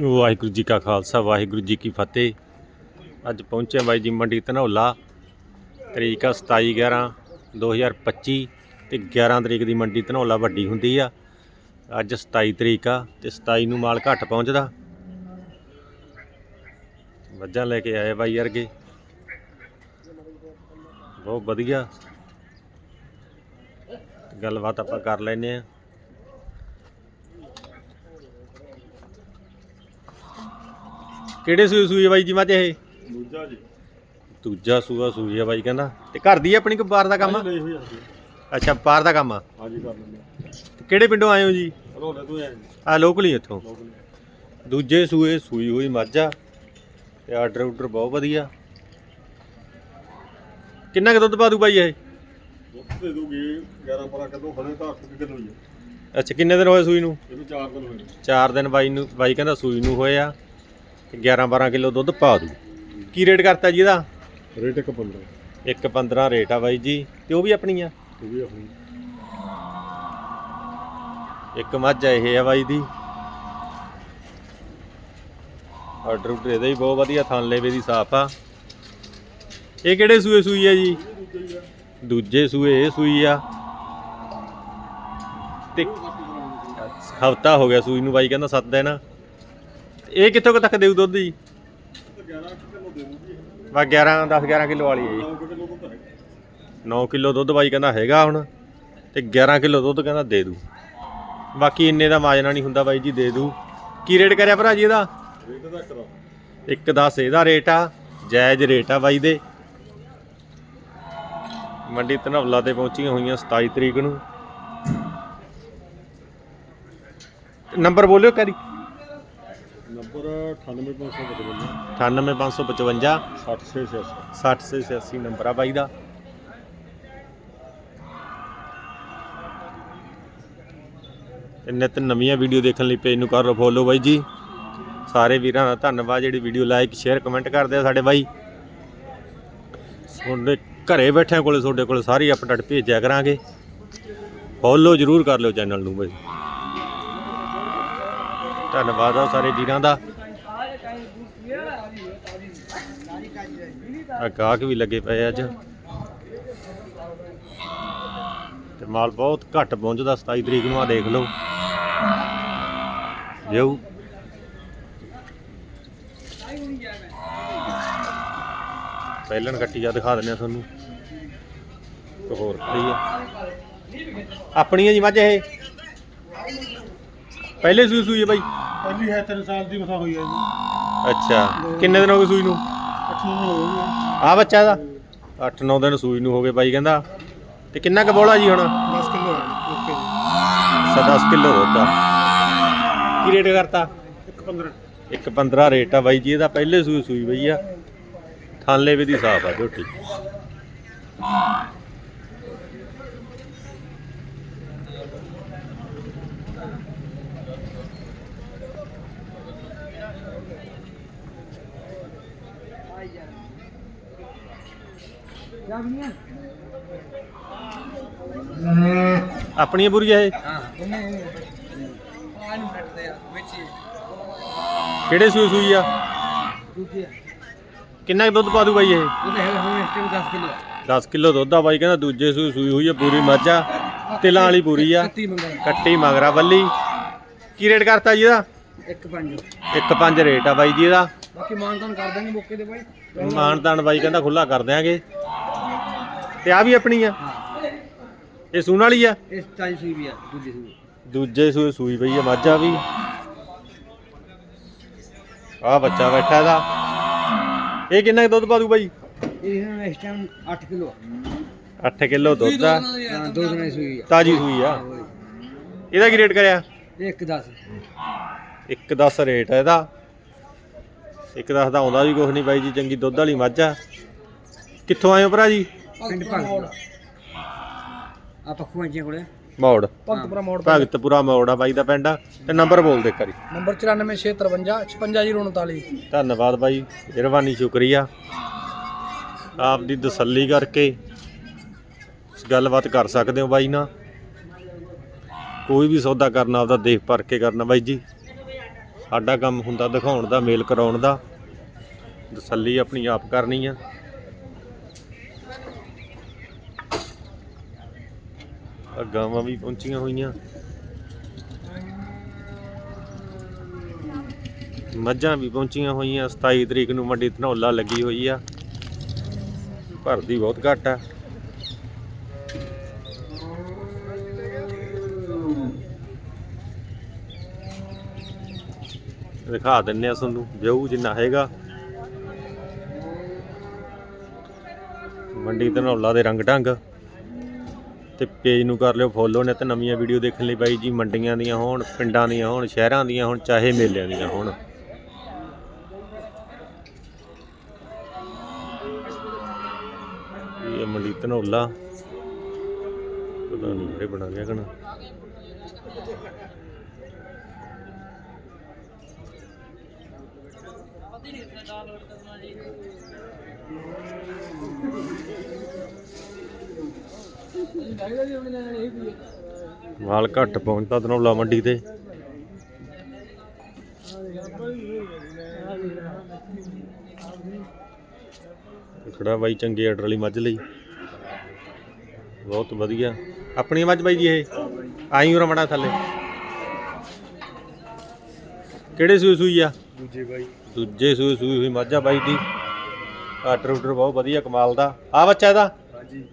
ਵਾਹਿਗੁਰੂ ਜੀ ਕਾ ਖਾਲਸਾ, ਵਾਹਿਗੁਰੂ ਜੀ ਕੀ ਫਤਿਹ। ਅੱਜ ਪਹੁੰਚੇ ਬਾਈ ਜੀ ਮੰਡੀ ਧਨੌਲਾ, ਤਰੀਕ ਆ 27 11 2025 ਤੇ 11 ਤਰੀਕ ਦੀ ਮੰਡੀ ਧਨੌਲਾ ਵੱਡੀ ਹੁੰਦੀ ਆ। ਅੱਜ 27 ਤਰੀਕ ਆ ਤੇ 27 ਨੂੰ ਮਾਲ ਘੱਟ ਪਹੁੰਚਦਾ। ਮੱਝਾਂ ਲੈ ਕੇ ਆਏ ਬਾਈ ਵਰਗੇ। ਬਹੁਤ ਵਧੀਆ। ਗੱਲਬਾਤ ਆਪਾਂ ਕਰ ਲੈਨੇ ਆ। ਕਿਹੜੇ ਸੂਏ ਸੂਏ ਬਾਈ ਜੀ ਮੱਝ ਇਹ? ਦੂਜਾ ਜੀ। ਦੂਜਾ ਸੂਆ ਸੂਈ ਆ ਬਾਈ ਕਹਿੰਦਾ। ਤੇ ਘਰ ਦੀ ਆ ਆਪਣੀ ਕੋ ਬਾਹਰ ਦਾ ਕੰਮ ਆ? ਲਈ ਹੋਈ ਆ ਜੀ ਅੱਛਾ ਬਾਹਰ ਦਾ ਕੰਮ ਆ? ਹਾਂਜੀ ਕਰ ਲੈਂਦੇ ਤੇ ਕਿਹੜੇ ਪਿੰਡੋਂ ਆਏ ਹੋ ਜੀ? ਲੈ ਤੂੰ ਐ ਆ ਲੋਕਲ ਹੀ ਇੱਥੋਂ। ਲੋਕ ਦੂਜੇ ਸੂਏ ਸੂਈ ਹੋਈ ਮੱਝ। ਆ ਤੇ ਆਰਡਰ ਆਰਡਰ ਬਹੁਤ ਵਧੀਆ। ਕਿੰਨਾ ਕੁ ਦੁੱਧ ਪਾ ਦੂ ਬਾਈ ਇਹ? ਦੁੱਧ ਦੇ ਦੂਗੀ 11 12 ਕਿਲੋ ਹਲੇ ਤਾਂ 8 ਕਿਲੋ ਹੀ ਆ। ਅੱਛਾ ਕਿੰਨੇ ਦਿਨ ਹੋਏ ਸੂਈ ਨੂੰ? ਇਹ ਵੀ 4 ਦਿਨ ਹੋਏ ਨੇ। 4 ਦਿਨ ਬਾਈ ਨੂੰ ਬਾਈ ਕਹਿੰਦਾ ਸੂਈ ਨੂੰ ਹੋਏ ਆ। ਤੇ 11 12 ਕਿਲੋ ਦੁੱਧ ਪਾ ਦੂ। ਕੀ ਰੇਟ ਕਰਤਾ ਜੀ ਇਹਦਾ? ਰੇਟ ਇੱਕ 15 ਇੱਕ 15 ਰੇਟ ਆ ਬਾਈ ਜੀ। ਤੇ ਉਹ ਵੀ ਆਪਣੀ ਆ ਇਹ ਵੀ ਆਪਣੀ। ਇੱਕ ਮੱਝ ਆ ਇਹ ਆ ਬਾਈ ਦੀ। ਆਰਡਰ ਉਡਰ ਇਹਦਾ ਹੀ ਬਹੁਤ ਵਧੀਆ ਥਣ ਲੇਵੇ ਦੀ ਸਾਫ਼ ਆ। ਇਹ ਕਿਹੜੇ ਸੂਏ ਸੂਈ ਆ ਜੀ? ਦੂਜੇ ਸੂਏ ਇਹ ਸੂਈ ਆ। ਤੇ ਹਫਤਾ ਹੋ ਗਿਆ ਸੂਈ ਨੂੰ ਬਾਈ ਕਹਿੰਦਾ 7 ਦਿਨ। ਇਹ ਕਿੱਥੋਂ ਕੁ ਤੱਕ ਦੇਊ ਦੁੱਧ ਜੀ? 11 ਕਿਲੋ ਦੇ ਦੂਗੀ ਵਾ 11 10 11 ਕਿਲੋ ਵਾਲੀ ਹੈ ਜੀ। 9 ਕਿਲੋ ਦੁੱਧ ਹੈ 9 ਕਿਲੋ ਦੁੱਧ ਬਾਈ ਕਹਿੰਦਾ ਹੈਗਾ ਹੁਣ, ਤੇ 11 ਕਿਲੋ ਦੁੱਧ ਕਹਿੰਦਾ ਦੇ ਦੂ। ਬਾਕੀ ਇੰਨੇ ਦਾ ਮਾਜਨਾ ਨਹੀਂ ਹੁੰਦਾ ਬਾਈ ਜੀ, ਦੇ ਦੂ। ਕੀ ਰੇਟ ਕਰਿਆ ਭਰਾ ਜੀ ਇਹਦਾ? ਰੇਟ ਦਾ ਕਰਾ ਇੱਕ 10 ਇਹਦਾ ਰੇਟ ਆ, ਜਾਇਜ਼ ਰੇਟ ਆ ਬਾਈ ਦੇ। ਮੰਡੀ ਧਨੌਲਾ ਤੇ ਪਹੁੰਚੀਆਂ ਹੋਈਆਂ 27 ਤਰੀਕ ਨੂੰ। ਨੰਬਰ ਬੋਲਿਓ ਕਰੀ ਨੰਬਰ 98555 98555 66 6086 ਨੰਬਰ ਆ ਬਾਈ ਦਾ। ਨਿਤ ਨਵੀਆਂ ਵੀਡੀਓ ਦੇਖਣ ਲਈ ਪੇਜ ਨੂੰ ਕਰ ਲਓ ਫੋਲੋ ਬਾਈ ਜੀ। ਸਾਰੇ ਵੀਰਾਂ ਦਾ ਧੰਨਵਾਦ, ਜਿਹੜੀ ਵੀਡੀਓ ਲਾਈਕ ਸ਼ੇਅਰ ਕਮੈਂਟ ਕਰਦੇ ਆ ਸਾਡੇ ਬਾਈ। ਤੁਹਾਡੇ ਘਰੇ ਬੈਠਿਆਂ ਕੋਲੇ, ਤੁਹਾਡੇ ਕੋਲ ਸਾਰੀ ਅਪਡੇਟ ਭੇਜਿਆ ਕਰਾਂਗੇ। ਫੋਲੋ ਜਰੂਰ ਕਰ ਲਿਓ ਚੈਨਲ ਨੂੰ ਬਾਈ। ਧੰਨਵਾਦ ਆ ਸਾਰੇ ਵੀਰਾਂ ਦਾ। ਆ ਗਾਹਕ ਵੀ ਲੱਗੇ ਪਏ ਅੱਜ। ਤੇ ਮਾਲ ਬਹੁਤ ਘੱਟ ਪਹੁੰਚਦਾ 27 ਤਰੀਕ ਨੂੰ ਆ ਦੇਖ ਲਓ। ਜਿਉ ਪਹਿਲਣ ਕੱਟੀ ਆ ਦਿਖਾ ਦਿੰਦੇ ਆ ਤੁਹਾਨੂੰ। ਇੱਕ ਹੋਰ ਖੜੀ ਆ। ਆਪਣੀ ਜੀ ਮੱਝ ਇਹ? ਪਹਿਲੇ ਸੂਈ ਸੂਈ ਹੈ ਬਾਈ? ਪਹਿਲੀ ਹੈ 3 ਸਾਲ ਦੀ ਮਸਾ ਹੋਈ ਹੈ ਜੀ। ਅੱਛਾ। ਕਿੰਨੇ ਦਿਨ ਹੋ ਗਏ ਸੂਈ ਨੂੰ? 8 ਨੂੰ ਹੋ ਗਈ ਆ ਬੱਚਾ ਦਾ 8-9 ਦਿਨ ਸੂਈ ਨੂੰ ਹੋ ਗਏ ਬਾਈ ਕਹਿੰਦਾ। ਤੇ ਕਿੰਨਾ ਕੁ ਬੋਲਾ ਜੀ ਹੁਣ? 10 ਕਿਲੋ ਹੈ ਓਕੇ ਜੀ। 10 ਕਿਲੋ ਦੁੱਧ ਆ। ਕੀ ਰੇਟ ਕਰਤਾ? ਇੱਕ 15 ਇੱਕ 15 ਰੇਟ ਆ ਬਾਈ ਜੀ ਇਹਦਾ ਪਹਿਲੇ ਸੂਈ ਸੂਈ ਬਈ ਆ। ਥਾਲੇ ਵੀ ਦੀ ਸਾਫ਼ ਆ ਝੋਟੀ। ਆਪਣੀਆਂ ਬੁਰੀਆਂ ਇਹ? ਕਿਹੜੇ ਸੂਈ ਸੂਈ ਆ? ਕਿੰਨਾ ਕੁ ਦੁੱਧ ਪਾ ਦੂ ਬਾਈ ਇਹ? 10 ਕਿਲੋ ਦੁੱਧ ਆ ਬਾਈ ਕਹਿੰਦਾ ਦੂਜੇ ਸੂਈ ਸੂਈ ਹੋਈ ਆ ਪੂਰੀ ਮੱਝ ਆ। ਤਿਲਾਂ ਵਾਲੀ ਪੂਰੀ ਆ। ਕੱਟੀ ਮਗਰਾ ਬੱਲੀ ਕੀ ਰੇਟ ਕਰਤਾ ਜੀ ਇਹਦਾ? ਇੱਕ ਪੰਜ। ਇੱਕ ਪੰਜ ਰੇਟ ਆ ਬਾਈ ਜੀ ਇਹਦਾ। ਬਾਕੀ ਮਾਨਤਾਨ ਕਰ ਦਾਂਗੇ ਮੌਕੇ ਤੇ ਬਾਈ। ਮਾਨਤਾਨ ਬਾਈ ਕਹਿੰਦਾ ਖੁੱਲਾ ਕਰ ਦਿਆਂਗੇ। ਤੇ ਆ ਵੀ ਆਪਣੀ ਆ। ਹਾਂ। ਇਹ ਸੂਣ ਵਾਲੀ ਆ? ਇਸ ਤਾਜੀ ਸੂਈ ਵੀ ਆ ਦੂਜੀ ਸੂਈ। ਦੂਜੇ ਸੂਈ ਸੂਈ ਪਈ ਆ ਮੱਝ ਆ ਵੀ। ਆ ਬੱਚਾ ਬੈਠਾ ਇਹਦਾ। ਇਹ ਕਿੰਨਾ ਕੁ ਦੁੱਧ ਪਾ ਦੂ ਬਾਈ? ਇਹ ਹੁਣ ਇਸ ਟਾਈਮ 8 ਕਿਲੋ 8 ਕਿਲੋ ਦੁੱਧ ਆ। ਹਾਂ ਦੋ ਦਿਨਾਂ ਦੀ ਸੂਈ ਆ। ਤਾਜੀ ਸੂਈ ਆ। ਇਹਦਾ ਕੀ ਰੇਟ ਕਰਿਆ? ਇਹ ਇੱਕ 10 ਇੱਕ 10 ਰੇਟ ਹੈ ਇਹਦਾ। ਇੱਕ 10 ਦਾ ਆਉਂਦਾ ਵੀ ਕੁਛ ਨਹੀਂ ਬਾਈ ਜੀ ਚੰਗੀ ਦੁੱਧ ਵਾਲੀ ਮੱਝ ਆ। ਕਿੱਥੋਂ ਆਏ ਹੋ ਭਰਾ ਜੀ? ਪਿੰਡ ਭਗਤ ਆ ਪੱਖੂ ਅੰਜੇ ਕੋਲੇ। ਮੌੜ। ਭਗਤਪੁਰਾ ਮੋੜ ਭਗਤਪੁਰਾ ਮੌੜ ਆ ਬਾਈ ਦਾ ਪਿੰਡ ਆ। ਤੇ ਨੰਬਰ ਬੋਲ ਦੇ ਕਰੀ ਨੰਬਰ 9453 56039 ਧੰਨਵਾਦ ਬਾਈ ਮਿਹਰਬਾਨੀ ਸ਼ੁਕਰੀਆ। ਆਪ ਦੀ ਤਸੱਲੀ ਕਰਕੇ ਗੱਲਬਾਤ ਕਰ ਸਕਦੇ ਹੋ ਬਾਈ ਨਾਲ। ਕੋਈ ਵੀ ਸੌਦਾ ਕਰਨਾ ਆਪਦਾ ਦੇਖ ਪਰ ਕੇ ਕਰਨਾ ਬਾਈ ਜੀ। ਸਾਡਾ ਕੰਮ ਹੁੰਦਾ ਦਿਖਾਉਣ ਦਾ ਮੇਲ ਕਰਾਉਣ ਦਾ। ਤਸੱਲੀ ਆਪਣੀ ਆਪ ਕਰਨੀ ਆ। ਆ ਗਾਵਾਂ ਵੀ ਪਹੁੰਚੀਆਂ ਹੋਈਆਂ। ਮੱਝਾਂ ਵੀ ਪਹੁੰਚੀਆਂ ਹੋਈਆਂ। 27 ਤਰੀਕ ਨੂੰ ਮੰਡੀ ਧਨੌਲਾ ਲੱਗੀ ਹੋਈ ਆ। ਭਰਦੀ ਬਹੁਤ ਘੱਟ ਆ। ਦਿਖਾ ਦਿੰਨੇ ਆ ਤੁਹਾਨੂੰ, ਵਿਊ ਜਿੰਨਾ ਹੈਗਾ। ਮੰਡੀ ਧਨੌਲਾ ਦੇ ਰੰਗ ਢੰਗ ਤੇ ਪੇਜ ਨੂੰ ਕਰ ਲਿਓ ਫੋਲੋ ਨੇ ਤੇ ਨਵੀਆਂ ਵੀਡੀਓ ਦੇਖਣ ਲਈ ਬਾਈ ਜੀ ਮੰਡੀਆਂ ਦੀਆਂ ਹੋਣ, ਪਿੰਡਾਂ ਦੀਆਂ ਹੋਣ, ਸ਼ਹਿਰਾਂ ਦੀਆਂ ਹੋਣ, ਚਾਹੇ ਮੇਲਿਆਂ ਦੀਆਂ ਹੋਣ। ਇਹ ਮੰਡੀ ਧਨੌਲਾ। ਪਤਾ ਨਹੀਂ ਇਹ ਬਣਾ ਲਿਆ ਕਣਾ। ਮਾਲ ਘੱਟ ਪਹੁੰਚਦਾ ਧਨੌਲਾ ਮੰਡੀ ਤੇ। ਖੜਾ ਬਾਈ ਚੰਗੇ ਆਰਡਰ ਵਾਲੀ ਮੱਝ ਲਈ। ਬਹੁਤ ਵਧੀਆ। ਆਪਣੀ ਮੱਝ ਬਾਈ ਜੀ ਇਹ? ਆਈ ਉਰਾ ਮੜਾ ਥੱਲੇ। ਕਿਹੜੇ ਸੂਈ ਸੂਈ ਆ? ਦੂਜੇ ਬਾਈ। ਦੂਜੇ ਸੂਈ ਸੂਈ ਹੋਈ ਮੱਝ ਆ ਬਾਈ ਦੀ। ਆਰਡਰ ਉਡਰ ਬਹੁਤ ਵਧੀਆ ਕਮਾਲ ਦਾ। ਆ ਬੱਚਾ ਇਹਦਾ? ਹਾਂਜੀ।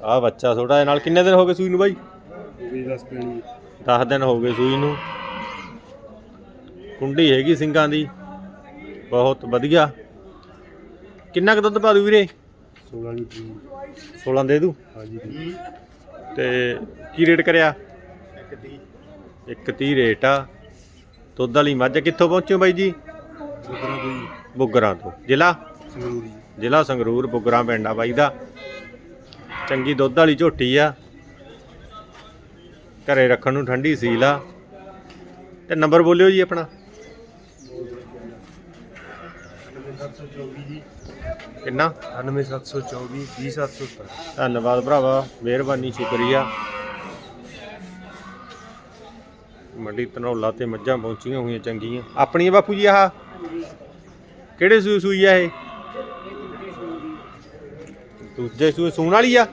ਆ ਬੱਚਾ ਛੋਟਾ ਇਹ ਨਾਲ ਕਿੰਨੇ ਦਿਨ ਹੋ ਗਏ ਸੂਈ ਨੂੰ ਬਾਈ? ਵੀ ਦੱਸ ਪੈਣੀ 10 ਦਿਨ ਹੋ ਗਏ ਸੂਈ ਨੂੰ। ਕੁੰਡੀ ਹੈਗੀ ਸਿੰਘਾਂ ਦੀ। ਬਹੁਤ ਵਧੀਆ। ਕਿੰਨਾ ਕੁ ਦੁੱਧ ਪਾ ਦੂ ਵੀਰੇ? 16 ਲੀਟਰ 16 ਦੇ ਦੂ ਹਾਂਜੀ। ਤੇ ਕੀ ਰੇਟ ਕਰਿਆ? ਇੱਕ ਦੀ ਇੱਕ 30 ਰੇਟ ਆ। ਦੁੱਧ ਵਾਲੀ ਮੱਝ ਕਿੱਥੋਂ ਪਹੁੰਚਿਓ ਬਾਈ ਜੀ? ਦੀ ਬੁੱਗਰਾਂ ਤੋਂ। ਜ਼ਿਲ੍ਹਾ? ਸੰਗਰੂਰੀ ਜ਼ਿਲ੍ਹਾ ਸੰਗਰੂਰ ਬੁੱਗਰਾਂ ਪਿੰਡ ਆ ਬਾਈ ਦਾ। ਚੰਗੀ ਦੁੱਧ ਵਾਲੀ ਝੋਟੀ ਆ। ਘਰੇ ਰੱਖਣ ਨੂੰ ਠੰਡੀ ਸੀਲ ਆ। ਤੇ ਨੰਬਰ ਬੋਲਿਓ ਜੀ ਆਪਣਾ। 9724 ਜੀ ਕਿੰਨਾ 9724 20770 ਧੰਨਵਾਦ ਭਰਾਵਾ ਮਿਹਰਬਾਨੀ ਸ਼ੁਕਰੀਆ। ਮੰਡੀ ਧਨੌਲਾ ਤੇ ਮੱਝਾਂ ਪਹੁੰਚੀਆਂ ਹੋਈਆਂ ਚੰਗੀਆਂ। ਆਪਣੀਆਂ ਬਾਪੂ ਜੀ ਆਹ ਕਿਹੜੇ ਸੂਈ ਸੂਈ ਆ ਇਹ? ਦੂਜੇ ਸੂਏ ਸੂਣ ਵਾਲੀ ਆ।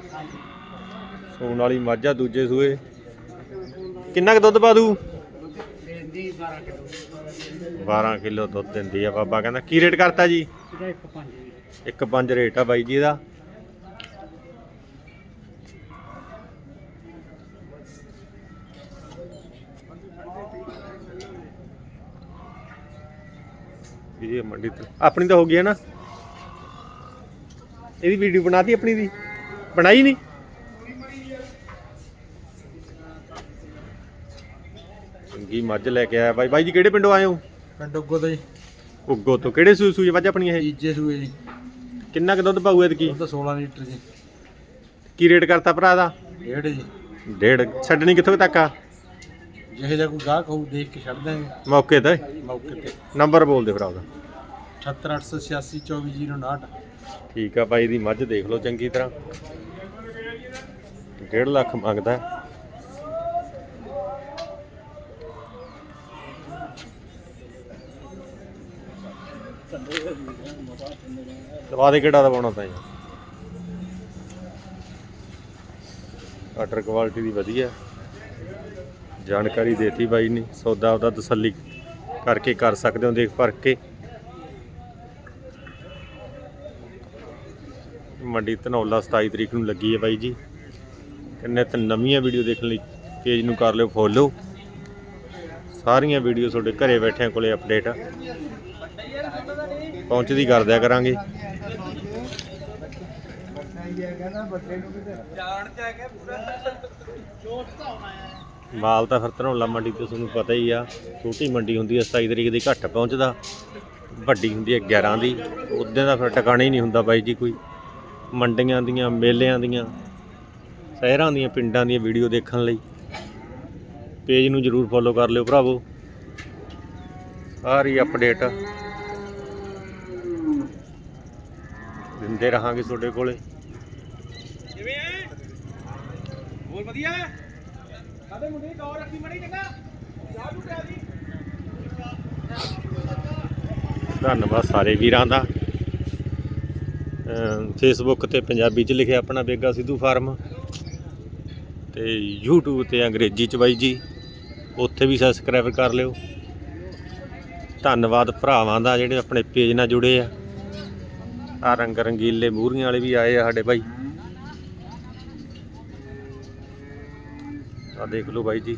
ਸੂਣ ਵਾਲੀ ਮੱਝ ਆ ਦੂਜੇ ਸੂਏ। ਕਿੰਨਾ ਕੁ ਦੁੱਧ ਪਾ ਦੂ? 12 ਕਿਲੋ ਦੁੱਧ ਦਿੰਦੀ ਆ ਬਾਬਾ, ਕਹਿੰਦਾ ਕੀ ਰੇਟ ਕਰਤਾ ਜੀ? ਇੱਕ ਪੰਜ ਰੇਟ ਆ ਬਾਈ ਜੀ ਇਹਦਾ। ਇਹ ਮੰਡੀ ਤੋਂ ਆਪਣੀ ਤਾਂ ਹੋ ਗਈ ਹੈ ਨਾ। ਇਹਦੀ ਵੀਡੀਓ ਬਣਾਤੀ ਆਪਣੀ ਦੀ? ਬਣਾਈ ਨਹੀਂ? ਚੰਗੀ ਮੱਝ ਲੈ ਕੇ ਆਇਆ ਬਾਈ। ਬਾਈ ਜੀ ਕਿਹੜੇ ਪਿੰਡੋਂ ਆਏ ਹੋ? ਪਿੰਡ ਉੱਗੋ ਦਾ ਜੀ। ਉੱਗੋ ਤੋਂ। ਕਿਹੜੇ ਸੂਈ ਸੂਈ ਮੱਝ ਆਪਣੀ ਇਹ? ਤੀਜੇ ਸੂਏ ਜੀ। ਕਿੰਨਾ ਕੁ ਦੁੱਧ ਪਾਊ ਐਤਕੀ? ਦੁੱਧ 16 ਲੀਟਰ ਜੀ। ਕੀ ਰੇਟ ਕਰਤਾ ਭਰਾ ਦਾ? ਡੇਢ ਜੀ। ਡੇਢ। ਛੱਡਣੀ ਕਿੱਥੋਂ ਤੱਕ ਆ? ਜਿਹੇ ਜਿਹਾ ਕੋਈ ਗਾਹਕ ਹੋਊ ਦੇਖ ਕੇ ਛੱਡ ਦਾਂਗੇ ਮੌਕੇ ਤੇ। ਮੌਕੇ ਤੇ। ਨੰਬਰ ਬੋਲ ਦੇ ਭਰਾ ਦਾ 78886 2409 ਠੀਕ ਆ ਬਾਈ ਦੀ ਮੱਝ ਦੇਖ ਲਓ ਚੰਗੀ ਤਰ੍ਹਾਂ। 1.5 ਲੱਖ ਮੰਗਦਾ। ਦਵਾ ਦੇ ਕਿਹੜਾ ਦਵਾਉਣਾ ਤਾਂ ਯਾਰ ਆਰਡਰ ਕੁਆਲਿਟੀ ਦੀ ਵਧੀਆ। ਜਾਣਕਾਰੀ ਦੇਤੀ ਬਾਈ ਨੇ। ਸੌਦਾ ਉਹਦਾ ਤਸੱਲੀ ਕਰਕੇ ਕਰ ਸਕਦੇ ਹੋ ਦੇਖ ਭਰ ਕੇ। ਮੰਡੀ ਧਨੌਲਾ 27 ਤਰੀਕ ਨੂੰ ਲੱਗੀ ਹੈ ਬਾਈ ਜੀ। ਕਿੰਨੇ ਤੇ ਨਵੀਆਂ ਵੀਡੀਓ ਦੇਖਣ ਲਈ ਪੇਜ ਨੂੰ ਕਰ ਲਿਓ, ਫੋਲੋ। ਸਾਰੀਆਂ ਵੀਡੀਓ ਤੁਹਾਡੇ ਘਰੇ ਬੈਠਿਆਂ ਕੋਲੇ ਅਪਡੇਟ। ਪਹੁੰਚਦੀ ਕਰ ਦਿਆ ਕਰਾਂਗੇ। ਮਾਲ ਤਾਂ ਫਿਰ ਧਨੌਲਾ ਮੰਡੀ ਤੇ ਤੁਹਾਨੂੰ ਪਤਾ ਹੀ ਆ, ਛੋਟੀ ਮੰਡੀ ਹੁੰਦੀ ਹੈ 27 ਤਰੀਕ ਦੀ ਘੱਟ ਪਹੁੰਚਦਾ। ਵੱਡੀ ਹੁੰਦੀ ਹੈ 11 ਦੀ। ਉਦੋਂ ਦਾ ਫਿਰ ਟਿਕਾਣਾ ਹੀ ਨਹੀਂ ਹੁੰਦਾ ਬਾਈ ਜੀ ਕੋਈ। ਮੰਡੀਆਂ ਦੀਆਂ ਮੇਲਿਆਂ ਦੀਆਂ ਸ਼ਹਿਰਾਂ ਦੀਆਂ ਪਿੰਡਾਂ ਦੀਆਂ ਵੀਡੀਓ ਦੇਖਣ ਲਈ। ਪੇਜ ਨੂੰ ਜਰੂਰ ਫੋਲੋ ਕਰ ਲਿਓ ਭਰਾਵੋ। ਸਾਰੀ ਅਪਡੇਟ ਦਿੰਦੇ ਰਹਾਂਗੇ ਤੁਹਾਡੇ ਕੋਲੇ। ਹੋਰ ਵਧੀਆ? ਸਾਡੇ ਮੁੰਡੇ ਦੀ ਗੌਰ ਰੱਖੀ ਮੜੀ ਚੰਗਾ? ਚਾਹ ਚੁੱਕਿਆ ਜੀ ਧੰਨਵਾਦ ਸਾਰੇ ਵੀਰਾਂ ਦਾ। ਫੇਸਬੁੱਕ ਤੇ ਪੰਜਾਬੀ ਚ ਲਿਖਿਆ ਆਪਣਾ ਬੇਗਾ ਸਿੱਧੂ ਫਾਰਮ ਤੇ YouTube ਤੇ ਅੰਗਰੇਜ਼ੀ ਚ ਬਾਈ ਜੀ। ਉੱਥੇ ਵੀ ਸਬਸਕ੍ਰਾਈਬ ਕਰ ਲਿਓ। ਧੰਨਵਾਦ ਭਰਾਵਾਂ ਦਾ ਜਿਹੜੇ ਆਪਣੇ ਪੇਜ ਨਾਲ ਜੁੜੇ ਆ। ਆ ਰੰਗ ਰੰਗੀਲੇ ਮੂਹਰੀਆਂ ਵਾਲੇ ਵੀ ਆਏ ਆ ਸਾਡੇ ਭਾਈ ਆ ਦੇਖ ਲਓ ਬਾਈ ਜੀ।